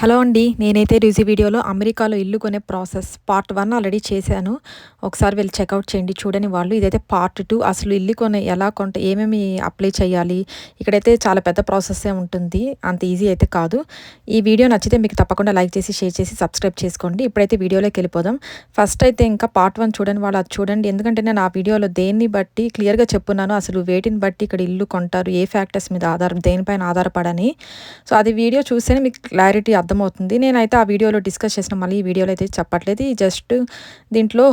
Hello అండి నేనైతే రిజీ వీడియోలో అమెరికాలో ఇల్లు కొనే ప్రాసెస్ పార్ట్ వన్ ఆల్రెడీ చేశాను. ఒకసారి వెళ్ళి చెక్అవుట్ చేయండి చూడని వాళ్ళు. ఇదైతే పార్ట్ టూ. అసలు ఇల్లు కొనే ఎలా కొంట ఏమేమి అప్లై చేయాలి? ఇక్కడైతే చాలా పెద్ద ప్రాసెస్సే ఉంటుంది. అంత ఈజీ అయితే కాదు. ఈ వీడియో నచ్చితే మీకు తప్పకుండా లైక్ చేసి షేర్ చేసి సబ్స్క్రైబ్ చేసుకోండి. ఇప్పుడైతే వీడియోలోకి వెళ్ళిపోదాం. ఫస్ట్ అయితే ఇంకా పార్ట్ వన్ చూడని వాళ్ళు అది చూడండి. ఎందుకంటే నేను ఆ వీడియోలో దేన్ని బట్టి క్లియర్గా చెప్పున్నాను. అసలు వేటిని బట్టి ఇక్కడ ఇల్లు కొంటారు ఏ ఫ్యాక్టర్స్ మీద ఆధారం దేనిపైన ఆధారపడని. సో అది వీడియో చూస్తేనే మీకు క్లారిటీ అర్థమవుతుంది. నేనైతే ఆ వీడియోలో డిస్కస్ చేసిన మళ్ళీ ఈ వీడియోలో అయితే చెప్పట్లేదు. జస్ట్ దీంట్లో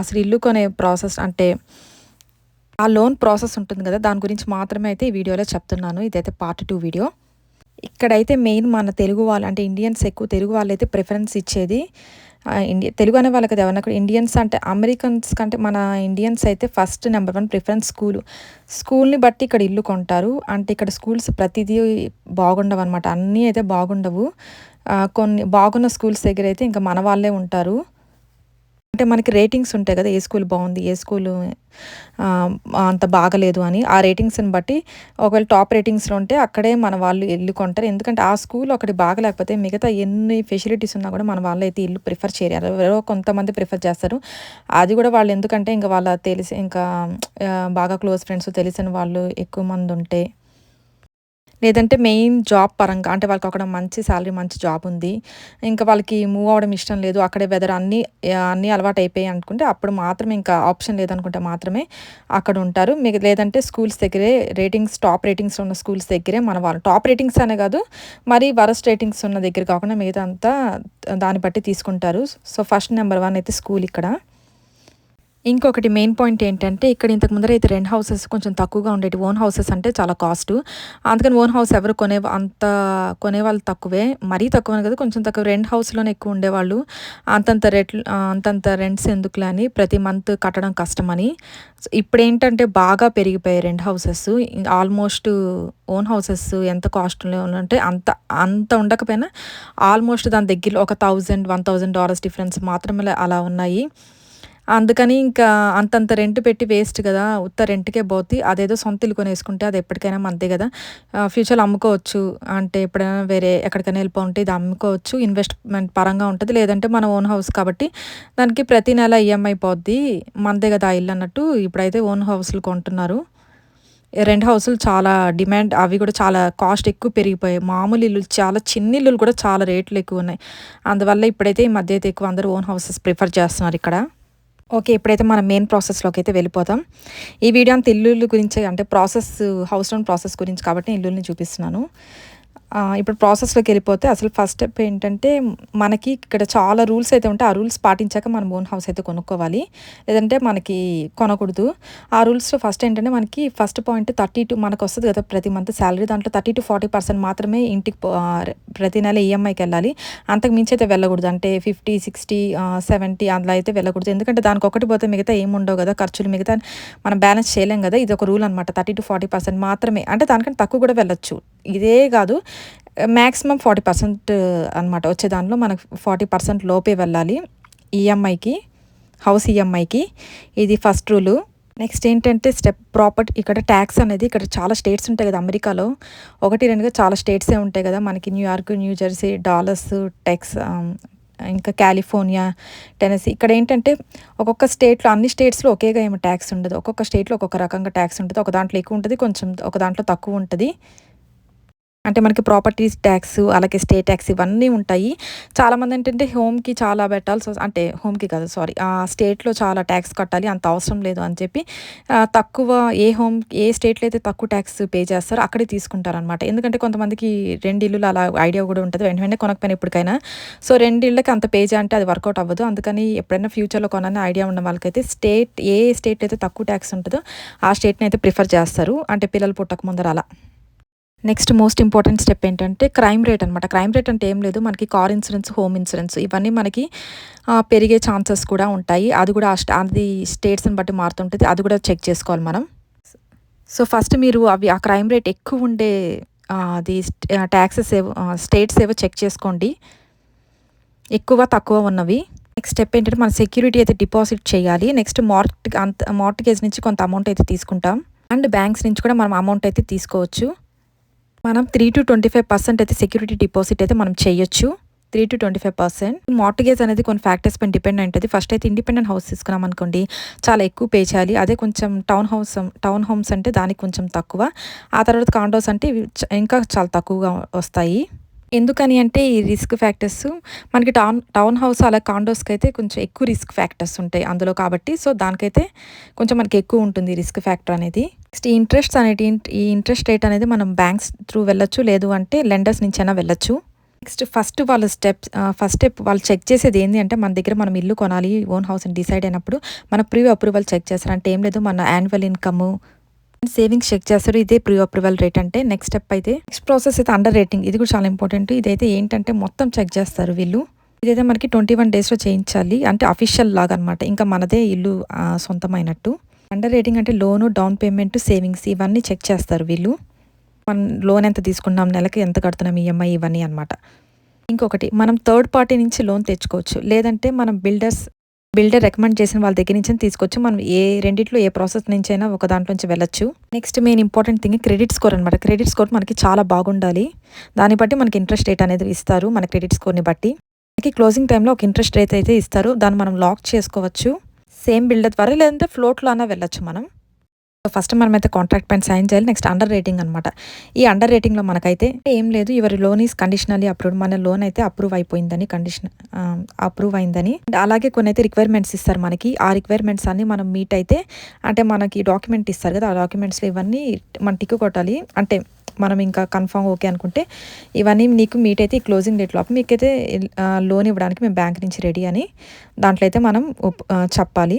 అసలు ఇల్లు కొనే ప్రాసెస్ అంటే ఆ లోన్ ప్రాసెస్ ఉంటుంది కదా దాని గురించి మాత్రమే అయితే ఈ వీడియోలో చెప్తున్నాను. ఇదైతే పార్ట్ టూ వీడియో. ఇక్కడైతే మెయిన్ మన తెలుగు వాళ్ళు అంటే ఇండియన్స్ ఎక్కువ తెలుగు వాళ్ళు అయితే ప్రిఫరెన్స్ ఇచ్చేది ఇండియా తెలుగు అనే వాళ్ళకి ఎవరన్నా కూడా ఇండియన్స్ అంటే అమెరికన్స్ కంటే మన ఇండియన్స్ అయితే first number one preference school స్కూల్ని బట్టి ఇక్కడ ఇల్లు కొంటారు. అంటే ఇక్కడ స్కూల్స్ ప్రతిదీ బాగుండవు అనమాట అన్నీ అయితే బాగుండవు. కొన్ని బాగున్న స్కూల్స్ దగ్గర అయితే ఇంకా మన వాళ్ళే ఉంటారు. అంటే మనకి రేటింగ్స్ ఉంటాయి కదా ఏ స్కూల్ బాగుంది ఏ స్కూల్ అంత బాగలేదు అని ఆ రేటింగ్స్ని బట్టి ఒకవేళ టాప్ రేటింగ్స్లో ఉంటే అక్కడే మన వాళ్ళు ఇల్లు కొంటారు. ఎందుకంటే ఆ స్కూల్ ఒకటి బాగలేకపోతే మిగతా ఎన్ని ఫెసిలిటీస్ ఉన్నా కూడా మన వాళ్ళు అయితే ఇల్లు ప్రిఫర్ చేయరు. ఎవరో కొంతమంది ప్రిఫర్ చేస్తారు. అది కూడా వాళ్ళు ఎందుకంటే ఇంకా వాళ్ళ తెలిసి ఇంకా బాగా క్లోజ్ ఫ్రెండ్స్ తెలిసిన వాళ్ళు ఎక్కువ మంది ఉంటే లేదంటే మెయిన్ జాబ్ పరంగా అంటే వాళ్ళకి అక్కడ మంచి శాలరీ మంచి జాబ్ ఉంది. ఇంకా వాళ్ళకి మూవ్ అవ్వడం ఇష్టం లేదు. అక్కడే వెదర్ అన్నీ అన్నీ అలవాటు అయిపోయాయి అనుకుంటే అప్పుడు మాత్రమే ఇంకా ఆప్షన్ లేదనుకుంటే మాత్రమే అక్కడ ఉంటారు. మీకు లేదంటే స్కూల్స్ దగ్గరే రేటింగ్స్ టాప్ రేటింగ్స్ ఉన్న స్కూల్స్ దగ్గరే మన వాళ్ళు టాప్ రేటింగ్స్ అనే కాదు మరి వరస్ట్ రేటింగ్స్ ఉన్న దగ్గర కాకుండా మిగతా అంతా దాన్ని బట్టి తీసుకుంటారు. సో ఫస్ట్ నెంబర్ వన్ అయితే స్కూల్ ఇక్కడ. ఇంకొకటి మెయిన్ పాయింట్ ఏంటంటే ఇక్కడ ఇంతకు ముందర అయితే రెంట్ హౌసెస్ కొంచెం తక్కువగా ఉండేవి ఓన్ హౌసెస్ అంటే చాలా కాస్ట్ అందుకని ఓన్ హౌస్ ఎవరు కొనే అంత కొనేవాళ్ళు తక్కువే. మరీ తక్కువ కదా కొంచెం తక్కువ. రెంట్ హౌస్లోనే ఎక్కువ ఉండేవాళ్ళు. అంతంత రేట్లు అంతంత రెంట్స్ ఎందుకులే అని ప్రతి మంత్ కట్టడం కష్టమని. ఇప్పుడు ఏంటంటే బాగా పెరిగిపోయాయి rent houses almost own houses ఎంత కాస్ట్లో అంటే అంత అంత ఉండకపోయినా ఆల్మోస్ట్ దాని దగ్గరలో ఒక thousand one thousand dollars difference మాత్రమే అలా ఉన్నాయి. అందుకని ఇంకా అంతంత రెంట్ పెట్టి వేస్ట్ కదా ఉత్త రెంట్కే పోతే అదేదో సొంత ఇల్లు కొనేసుకుంటే అది ఎప్పటికైనా మంతే కదా. ఫ్యూచర్లో అమ్ముకోవచ్చు. అంటే ఎప్పుడైనా వేరే ఎక్కడికైనా వెళ్ళిపోతే ఇది అమ్ముకోవచ్చు. ఇన్వెస్ట్మెంట్ పరంగా ఉంటుంది. లేదంటే మన ఓన్ హౌస్ కాబట్టి దానికి ప్రతి నెల ఈఎంఐ పోద్ది. మందే కదా ఇల్లు అన్నట్టు ఇప్పుడైతే ఓన్ హౌస్లు కొంటున్నారు. రెండు హౌసులు చాలా డిమాండ్ అవి కూడా చాలా కాస్ట్ ఎక్కువ పెరిగిపోయాయి. మామూలు ఇల్లు చాలా చిన్న ఇల్లులు కూడా చాలా రేట్లు ఎక్కువ ఉన్నాయి. అందువల్ల ఇప్పుడైతే ఈ మధ్య అయితే ఎక్కువ అందరూ ఓన్ హౌసెస్ ప్రిఫర్ చేస్తున్నారు ఇక్కడ. ఓకే ఇప్పుడైతే మనం మెయిన్ ప్రాసెస్లోకి అయితే వెళ్ళిపోతాం ఈ వీడియో అంత ఇల్లు గురించి అంటే ప్రాసెస్ హౌస్ లోన్ ప్రాసెస్ గురించి కాబట్టి ఇల్లుల్ని చూపిస్తున్నాను. ఇప్పుడు ప్రాసెస్లోకి వెళ్ళిపోతే అసలు ఫస్ట్ స్టెప్ ఏంటంటే మనకి ఇక్కడ చాలా రూల్స్ అయితే ఉంటాయి. ఆ రూల్స్ పాటించాక మనం ఓన్ హౌస్ అయితే కొనుక్కోవాలి. లేదంటే మనకి కొనకూడదు. ఆ రూల్స్లో ఫస్ట్ ఏంటంటే మనకి ఫస్ట్ పాయింట్ థర్టీ టు మనకు వస్తుంది కదా ప్రతి మంత్ శాలరీ దాంట్లో థర్టీ టు ఫార్టీ పర్సెంట్ మాత్రమే ఇంటికి ప్రతి నెల ఈఎంఐకి వెళ్ళాలి. అంతకు మించి అయితే వెళ్ళకూడదు. అంటే ఫిఫ్టీ సిక్స్టీ సెవెంటీ అందులో అయితే వెళ్ళకూడదు. ఎందుకంటే దానికి ఒకటి పోతే మిగతా ఏముండవు కదా ఖర్చులు మిగతా మనం బ్యాలెన్స్ చేయలేం కదా. ఇది ఒక రూల్ అనమాట థర్టీ టు ఫార్టీ పర్సెంట్ మాత్రమే. అంటే దానికంటే తక్కువ కూడా వెళ్ళొచ్చు. ఇదే కాదు మ్యాక్సిమం ఫార్టీ పర్సెంట్ అనమాట వచ్చే దాంట్లో మనకు ఫార్టీ పర్సెంట్ లోపే వెళ్ళాలి ఈఎంఐకి హౌస్ ఈఎంఐకి. ఇది ఫస్ట్ రూలు. నెక్స్ట్ ఏంటంటే స్టెప్ ప్రాపర్టీ ఇక్కడ ట్యాక్స్ అనేది ఇక్కడ చాలా స్టేట్స్ ఉంటాయి కదా అమెరికాలో. ఒకటి రెండుగా చాలా స్టేట్సే ఉంటాయి కదా మనకి New York New Jersey Dallas Texas ఇంకా కాలిఫోర్నియా టెనసీ ఇక్కడ ఏంటంటే ఒక్కొక్క స్టేట్లో అన్ని స్టేట్స్లో ఒకేగా ఏమో ట్యాక్స్ ఉండదు. ఒక్కొక్క స్టేట్లో ఒక్కొక్క రకంగా ట్యాక్స్ ఉంటుంది ఒక దాంట్లో ఎక్కువ ఉంటుంది కొంచెం ఒక దాంట్లో తక్కువ ఉంటుంది. అంటే మనకి ప్రాపర్టీస్ ట్యాక్స్ అలాగే స్టేట్ ట్యాక్స్ ఇవన్నీ ఉంటాయి. చాలామంది ఏంటంటే హోమ్కి చాలా పెట్టాల్సి అంటే హోమ్కి కాదు సారీ ఆ స్టేట్లో చాలా ట్యాక్స్ కట్టాలి. అంత అవసరం లేదు అని చెప్పి తక్కువ ఏ హోమ్ ఏ స్టేట్లో అయితే తక్కువ ట్యాక్స్ పే చేస్తారో అక్కడే తీసుకుంటారనమాట ఎందుకంటే కొంతమందికి రెండు ఇల్లులు అలా ఐడియా కూడా ఉంటుంది. వెంట వెంటనే కొనకపోయినా ఎప్పటికైనా. సో రెండు ఇళ్ళకి అంత పే అంటే అది వర్కౌట్ అవ్వదు. అందుకని ఎప్పుడైనా ఫ్యూచర్లో కొనని ఐడియా ఉన్న వాళ్ళకైతే స్టేట్ ఏ స్టేట్ అయితే తక్కువ ట్యాక్స్ ఉంటుందో ఆ స్టేట్ని అయితే ప్రిఫర్ చేస్తారు. అంటే పిల్లలు పుట్టక ముందర అలా. నెక్స్ట్ మోస్ట్ ఇంపార్టెంట్ స్టెప్ ఏంటంటే క్రైమ్ రేట్ అనమాట క్రైమ్ రేట్ అంటే ఏం లేదు. మనకి కార్ ఇన్సూరెన్స్ హోమ్ ఇన్సూరెన్స్ ఇవన్నీ మనకి పెరిగే ఛాన్సెస్ కూడా ఉంటాయి. అది కూడా అది స్టేట్స్ని బట్టి మారుతుంటుంది. అది కూడా చెక్ చేసుకోవాలి మనం. సో ఫస్ట్ మీరు అవి ఆ క్రైమ్ రేట్ ఎక్కువ ఉండే అది ట్యాక్సెస్ ఏవో స్టేట్స్ ఏవో చెక్ చేసుకోండి. ఎక్కువ తక్కువ ఉన్నవి. నెక్స్ట్ స్టెప్ ఏంటంటే మన సెక్యూరిటీ అయితే డిపాజిట్ చేయాలి. నెక్స్ట్ మార్ట్ అంత మార్టిగేజ్ నుంచి కొంత అమౌంట్ అయితే తీసుకుంటాం. అండ్ బ్యాంక్స్ నుంచి కూడా మనం అమౌంట్ అయితే తీసుకోవచ్చు. మనం three to twenty five percent అయితే సెక్యూరిటీ డిపాజిట్ అయితే మనం చేయొచ్చు. Three to twenty five percent mortgage అనేది కొన్ని ఫ్యాక్టర్స్ పైన డిపెండ్ ఉంటుంది ఫస్ట్ అయితే ఇండిపెండెంట్ హౌస్ తీసుకున్నాం అనుకోండి చాలా ఎక్కువ పే చేయాలి. అదే కొంచెం టౌన్ హౌస్ టౌన్ హోమ్స్ అంటే దానికి కొంచెం తక్కువ. ఆ తర్వాత కాండోస్ అంటే ఇంకా చాలా తక్కువగా వస్తాయి. ఎందుకని అంటే ఈ రిస్క్ ఫ్యాక్టర్స్ మనకి టౌన్ టౌన్ హౌస్ అలా కాండోస్కి అయితే కొంచెం ఎక్కువ రిస్క్ ఫ్యాక్టర్స్ ఉంటాయి అందులో కాబట్టి. సో దానికైతే కొంచెం మనకి ఎక్కువ ఉంటుంది రిస్క్ ఫ్యాక్టర్ అనేది. నెక్స్ట్ ఈ ఇంట్రెస్ట్ అనేది ఈ ఇంట్రెస్ట్ రేట్ అనేది మనం బ్యాంక్స్ త్రూ వెళ్ళొచ్చు లేదు అంటే లెండర్స్ నుంచి అయినా వెళ్ళొచ్చు. నెక్స్ట్ ఫస్ట్ వాళ్ళ స్టెప్స్ ఫస్ట్ స్టెప్ వాళ్ళు చెక్ చేసేది ఏంటి అంటే మన దగ్గర మనం ఇల్లు కొనాలి ఓన్ హౌస్ డిసైడ్ అయినప్పుడు మన ప్రీ అప్రూవల్ చెక్ చేస్తారు. అంటే ఏం లేదు మన యాన్యువల్ ఇన్కమ్ సేవింగ్స్ చెక్ చేస్తారు. ఇదే ప్రీ అప్రూవల్ రేట్ అంటే నెక్స్ట్ స్టెప్ అయితే నెక్స్ట్ ప్రాసెస్ అయితే అండర్ రేటింగ్. ఇది కూడా చాలా ఇంపార్టెంట్. ఇదైతే ఏంటంటే మొత్తం చెక్ చేస్తారు వీళ్ళు. ఇదైతే మనకి ట్వంటీ వన్ డేస్లో చేయించాలి. అంటే అఫీషియల్ లాగా అనమాట ఇంకా మనదే ఇల్లు సొంతమైనట్టు. అండర్ రేటింగ్ అంటే లోను డౌన్ పేమెంట్ సేవింగ్స్ ఇవన్నీ చెక్ చేస్తారు వీళ్ళు. మనం లోన్ ఎంత తీసుకున్నాం నెలకి ఎంత కడుతున్నాం ఈఎంఐ ఇవన్నీ అనమాట ఇంకొకటి మనం థర్డ్ పార్టీ నుంచి లోన్ తెచ్చుకోవచ్చు. లేదంటే మనం బిల్డర్స్ బిల్డర్ రికమెండ్ చేసిన వాళ్ళ దగ్గర నుంచి తీసుకోవచ్చు. మనం ఏ రెండిట్లో ఏ ప్రాసెస్ నుంచి అయినా ఒక దాంట్లో నుంచి వెళ్ళొచ్చు. Next main important thing credit score అనమాట క్రెడిట్ స్కోర్ మనకి చాలా బాగుండాలి. దాన్ని బట్టి మనకి ఇంట్రెస్ట్ రేట్ అనేది ఇస్తారు మన క్రెడిట్ స్కోర్ని బట్టి. మనకి క్లోజింగ్ టైంలో ఒక ఇంట్రెస్ట్ రేట్ అయితే ఇస్తారు. దాన్ని మనం లాక్ చేసుకోవచ్చు. సేమ్ బిల్డర్ ద్వారా లేదంటే ఫ్లోట్లో అయినా వెళ్ళచ్చు మనం. ఫస్ట్ మనం అయితే కాంట్రాక్ట్ పైన సైన్ చేయాలి. నెక్స్ట్ అండర్ రేటింగ్ అనమాట ఈ అండర్ రేటింగ్లో మనకైతే ఏం లేదు. ఎవరి లోన్ ఈస్ కండిషనల్లీ అప్రూవ్ మన లోన్ అయితే అప్రూవ్ అయిపోయిందని కండిషన్ అప్రూవ్ um, అయిందని. అలాగే కొన్ని అయితే రిక్వైర్మెంట్స్ ఇస్తారు మనకి. ఆ రిక్వైర్మెంట్స్ అన్ని మనం మీట్ అయితే అంటే మనకి డాక్యుమెంట్ ఇస్తారు కదా. ఆ డాక్యుమెంట్స్ ఇవన్నీ మనం టిక్ కొట్టాలి. అంటే మనం ఇంకా కన్ఫామ్ ఓకే అనుకుంటే ఇవన్నీ నీకు మీట్ అయితే ఈ క్లోజింగ్ డేట్ లోపు మీకైతే లోన్ ఇవ్వడానికి మేము బ్యాంక్ నుంచి రెడీ అని దాంట్లో అయితే మనం ఒప్- చెప్పాలి.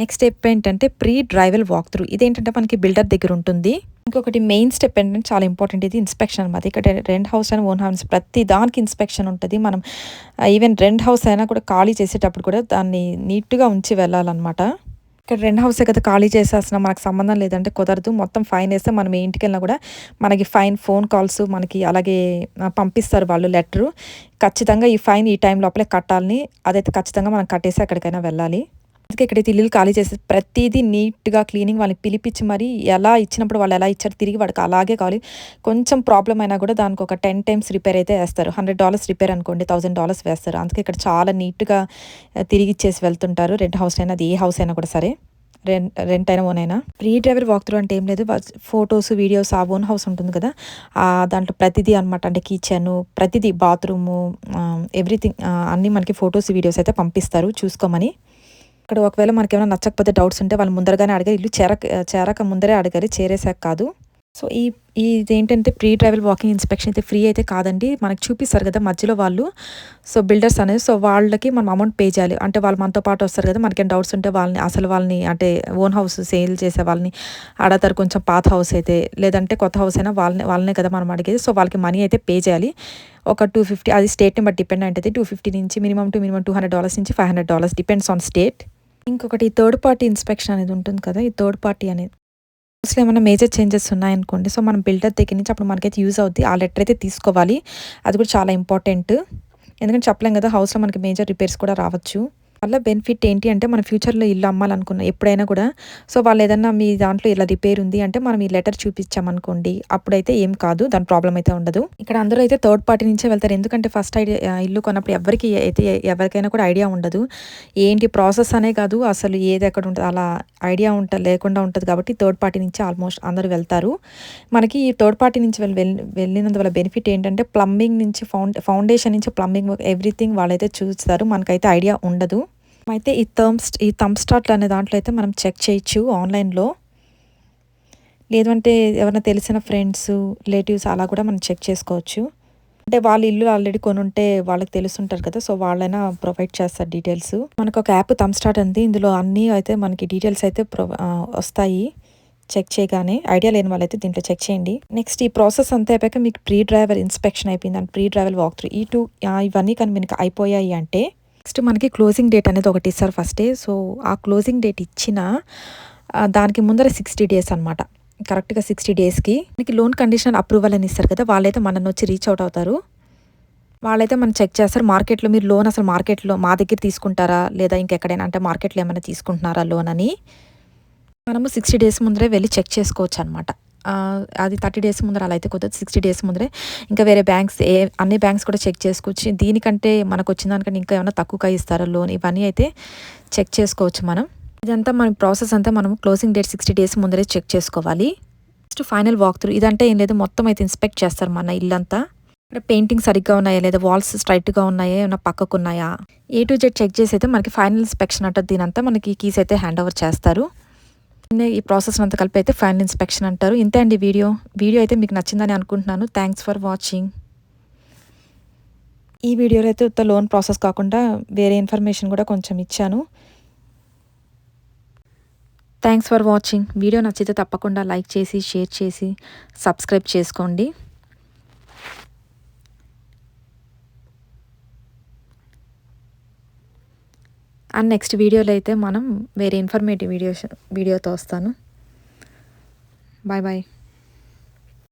నెక్స్ట్ స్టెప్ ఏంటంటే ప్రీ డ్రైవల్ వాక్ త్రూ ఇదేంటంటే మనకి బిల్డర్ దగ్గర ఉంటుంది. ఇంకొకటి మెయిన్ స్టెప్ ఏంటంటే చాలా ఇంపార్టెంట్ ఇది ఇన్స్పెక్షన్ అనమాట ఇక్కడ rent house and own house ప్రతి దానికి ఇన్స్పెక్షన్ ఉంటుంది. మనం ఈవెన్ రెంట్ హౌస్ అయినా కూడా ఖాళీ చేసేటప్పుడు కూడా దాన్ని నీట్గా ఉంచి వెళ్ళాలన్నమాట. ఇక్కడ రెంట్ హౌసే కదా ఖాళీ చేసేస్తున్నా మనకు సంబంధం లేదంటే కుదరదు. మొత్తం ఫైన్ వేస్తే మనం ఏ ఇంటికి వెళ్ళినా కూడా మనకి ఫైన్ ఫోన్ కాల్స్ మనకి అలాగే పంపిస్తారు వాళ్ళు లెటరు ఖచ్చితంగా ఈ ఫైన్ ఈ టైం లోపలే కట్టాలని అదైతే ఖచ్చితంగా మనం కట్టేసి ఎక్కడికైనా వెళ్ళాలి. అందుకే ఇక్కడైతే ఇల్లు ఖాళీ చేసి ప్రతిదీ నీట్గా క్లీనింగ్ వాళ్ళని పిలిపించి మరి ఎలా ఇచ్చినప్పుడు వాళ్ళు ఎలా ఇచ్చారు తిరిగి వాడికి అలాగే కావాలి. కొంచెం ప్రాబ్లం అయినా కూడా దానికి ఒక టెన్ టైమ్స్ రిపేర్ అయితే వేస్తారు. హండ్రెడ్ డాలర్స్ రిపేర్ అనుకోండి థౌసండ్ డాలర్స్ వేస్తారు. అందుకే ఇక్కడ చాలా నీట్గా తిరిగి ఇచ్చేసి వెళ్తుంటారు. రెంట్ హౌస్ అయినా అది ఏ హౌస్ అయినా కూడా సరే. రెంట్ రెంట్ అయినా ఓన్ అయినా. డ్రైవర్ వాక్ త్రూ అంటే ఏం లేదు. ఫొటోస్ వీడియోస్ ఆ ఓన్ హౌస్ ఉంటుంది కదా. దాంట్లో ప్రతిదీ అనమాట అంటే కిచెన్ ప్రతిదీ బాత్రూము ఎవ్రీథింగ్ అన్నీ మనకి ఫొటోస్ వీడియోస్ అయితే పంపిస్తారు. చూసుకోమని. ఇక్కడ ఒకవేళ మనకి ఏమైనా నచ్చకపోతే డౌట్స్ ఉంటే వాళ్ళు ముందరగానే అడగాలి. ఇల్లు చేరక చేరక ముందరే అడగాలి. చేరేసాక కాదు. సో ఈ ఇది ఏంటంటే ప్రీ ట్రావెల్ వాకింగ్ ఇన్స్పెక్షన్ అయితే ఫ్రీ అయితే కాదండి. మనకు చూపిస్తారు కదా మధ్యలో వాళ్ళు. సో బిల్డర్స్ అనేది సో వాళ్ళకి మనం అమౌంట్ పే చేయాలి. అంటే వాళ్ళు మనతో పాటు వస్తారు కదా. మనకేం డౌట్స్ ఉంటే వాళ్ళని అసలు వాళ్ళని అంటే ఓన్ హౌస్ సేల్ చేసే వాళ్ళని అడతారు. కొంచెం పాత హౌస్ అయితే లేదంటే కొత్త హౌస్ అయినా వాళ్ళని వాళ్ళనే కదా మనం అడిగేది. సో వాళ్ళకి మనీ అయితే పే చేయాలి. ఒక టూ ఫిఫ్టీ అది స్టేట్ని బట్టి డిపెండ్ అంటే టూ ఫిఫ్టీ నుంచి minimum to minimum two hundred dollars నుంచి five hundred dollars depends on state ఇంకొకటి థర్డ్ పార్టీ ఇన్స్పెక్షన్ అనేది ఉంటుంది కదా ఈ థర్డ్ పార్టీ అనేది. అసలు ఏమైనా మేజర్ చేంజెస్ ఉన్నాయనుకోండి సో మనం బిల్డర్ దగ్గర నుంచి అప్పుడు మనకైతే యూజ్ అవుద్ది ఆ లెటర్ అయితే తీసుకోవాలి. అది కూడా చాలా ఇంపార్టెంట్ ఎందుకంటే చెప్పలేం కదా హౌస్లో మనకి మేజర్ రిపేర్స్ కూడా రావచ్చు. వల్ల బెనిఫిట్ ఏంటి అంటే మన ఫ్యూచర్లో ఇల్లు అమ్మాలనుకున్న ఎప్పుడైనా కూడా. సో వాళ్ళు ఏదన్నా మీ దాంట్లో ఇలా రిపేర్ ఉంది అంటే మనం ఈ లెటర్ చూపించామనుకోండి అప్పుడైతే ఏం కాదు దాని ప్రాబ్లం అయితే ఉండదు. ఇక్కడ అందరూ అయితే థర్డ్ పార్టీ నుంచే వెళ్తారు. ఎందుకంటే ఫస్ట్ ఐడియా ఇల్లు కొన్నప్పుడు ఎవరికి అయితే ఎవరికైనా కూడా ఐడియా ఉండదు. ఏంటి ప్రాసెస్ అనే కాదు అసలు ఏది ఎక్కడ ఉంటుంది అలా ఐడియా ఉంట లేకుండా ఉంటుంది కాబట్టి థర్డ్ పార్టీ నుంచి ఆల్మోస్ట్ అందరూ వెళ్తారు. మనకి ఈ థర్డ్ పార్టీ నుంచి వెళ్ళి వెళ్ళి- వెళ్ళినందువల్ల బెనిఫిట్ ఏంటంటే ప్లంబింగ్ నుంచి ఫౌండ్ ఫౌండేషన్ నుంచి ప్లంబింగ్ ఎవ్రీథింగ్ వాళ్ళైతే చూస్తారు. మనకైతే ఐడియా ఉండదు. అయితే ఈ థర్మ్స్ ఈ థమ్ స్టార్ట్లు అనే దాంట్లో అయితే మనం చెక్ చేయొచ్చు ఆన్లైన్లో లేదు అంటే ఎవరైనా తెలిసిన ఫ్రెండ్స్ రిలేటివ్స్ అలా కూడా మనం చెక్ చేసుకోవచ్చు. అంటే వాళ్ళ ఇల్లు ఆల్రెడీ కొని ఉంటే వాళ్ళకి తెలుసుంటారు కదా సో వాళ్ళైనా ప్రొవైడ్ చేస్తారు డీటెయిల్స్ మనకు ఒక యాప్ థమ్ స్టార్ట్ ఉంది. ఇందులో అన్నీ అయితే మనకి డీటెయిల్స్ అయితే ప్రొ వస్తాయి. చెక్ చేయగానే ఐడియా లేని వాళ్ళైతే దీంట్లో చెక్ చేయండి. నెక్స్ట్ ఈ ప్రాసెస్ అంతా అయిపోయాక మీకు ప్రీ డ్రైవర్ ఇన్స్పెక్షన్ అయిపోయింది. And pre drywall walk through ఈ టూ ఇవన్నీ కానీ మీకు అయిపోయాయి అంటే నెక్స్ట్ మనకి క్లోజింగ్ డేట్ అనేది ఒకటి ఇస్తారు ఫస్టే సో ఆ క్లోజింగ్ డేట్ ఇచ్చిన దానికి ముందర సిక్స్టీ డేస్ అనమాట కరెక్ట్గా సిక్స్టీ డేస్కి. మీకు లోన్ కండిషన్ అప్రూవల్ అని ఇస్తారు కదా వాళ్ళైతే మనల్ని వచ్చి రీచ్ అవుట్ అవుతారు. వాళ్ళైతే మనం చెక్ చేస్తారు మార్కెట్లో మీరు లోన్ అసలు మార్కెట్లో మా దగ్గర తీసుకుంటారా? లేదా ఇంకెక్కడైనా అంటే మార్కెట్లో ఏమైనా తీసుకుంటున్నారా లోన్ అని. మనము సిక్స్టీ డేస్ ముందరే వెళ్ళి చెక్ చేసుకోవచ్చు అనమాట అది థర్టీ డేస్ ముందర అలా అయితే కుదరదు సిక్స్టీ డేస్ ముందరే. ఇంకా వేరే బ్యాంక్స్ ఏ అన్ని బ్యాంక్స్ కూడా చెక్ చేసుకోవచ్చు దీనికంటే మనకు వచ్చిన దానికంటే ఇంకా ఏమైనా తక్కువగా ఇస్తారా లోన్? ఇవన్నీ అయితే చెక్ చేసుకోవచ్చు మనం. ఇదంతా మన ప్రాసెస్ అంతా మనం క్లోజింగ్ డేట్ సిక్స్టీ డేస్ ముందరే చెక్ చేసుకోవాలి. నెక్స్ట్ ఫైనల్ వాక్ త్రూ ఇదంటే ఏం లేదు మొత్తం అయితే ఇన్స్పెక్ట్ చేస్తారు మన ఇల్లంతా. ఇక్కడ పెయింటింగ్ సరిగ్గా ఉన్నాయా లేదా వాల్స్ స్ట్రైట్గా ఉన్నాయా ఏమైనా పక్కకు ఉన్నాయా? ఏ టు జెడ్ చెక్ చేసి అయితే మనకి ఫైనల్ ఇన్స్పెక్షన్ అంటే దీనంతా మనకి కీస్ అయితే హ్యాండ్ ఓవర్ చేస్తారు. ఈ ప్రాసెస్ అంతా కలిపి అయితే ఫైనల్ ఇన్స్పెక్షన్ అంటారు. ఇంతే అండి వీడియో. వీడియో అయితే మీకు నచ్చిందని అనుకుంటున్నాను. థ్యాంక్స్ ఫర్ వాచింగ్ ఈ వీడియోలో అయితే ఉత్త లోన్ ప్రాసెస్ కాకుండా వేరే ఇన్ఫర్మేషన్ కూడా కొంచెం ఇచ్చాను. థ్యాంక్స్ ఫర్ వాచింగ్ వీడియో నచ్చితే తప్పకుండా లైక్ చేసి షేర్ చేసి సబ్స్క్రైబ్ చేసుకోండి. అండ్ నెక్స్ట్ వీడియోలో అయితే మనం వేరే ఇన్ఫర్మేటివ్ వీడియోస్ వీడియోతో వస్తాను. Bye bye